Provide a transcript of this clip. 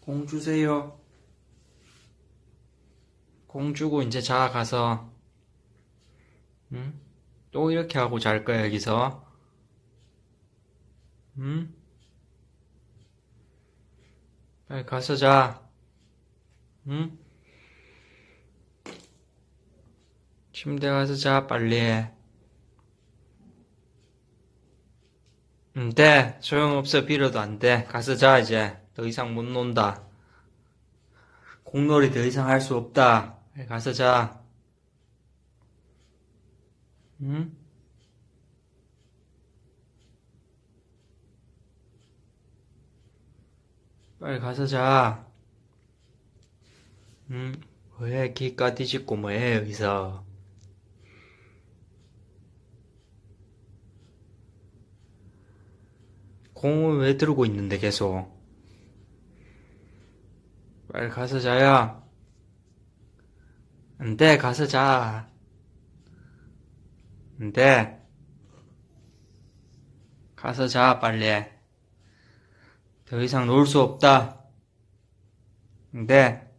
공 주세요. 공 주고 이제 자 가서 응? 또 이렇게 하고 잘 거야 여기서 응? 빨리 가서 자 응? 침대 가서 자 빨리 안돼 소용없어 빌어도 안 돼 가서 자 이제 더 이상 못 논다. 공놀이 더 이상 할 수 없다. 빨리 가서 자. 응? 빨리 가서 자. 응? 왜 기까 뒤집고 뭐해? 여기서. 공은 왜 들고 있는데 계속 빨리 가서 자야 안돼 가서 자. 안 돼. 가서 자 빨리. 더 이상 놀 수 없다. 안 돼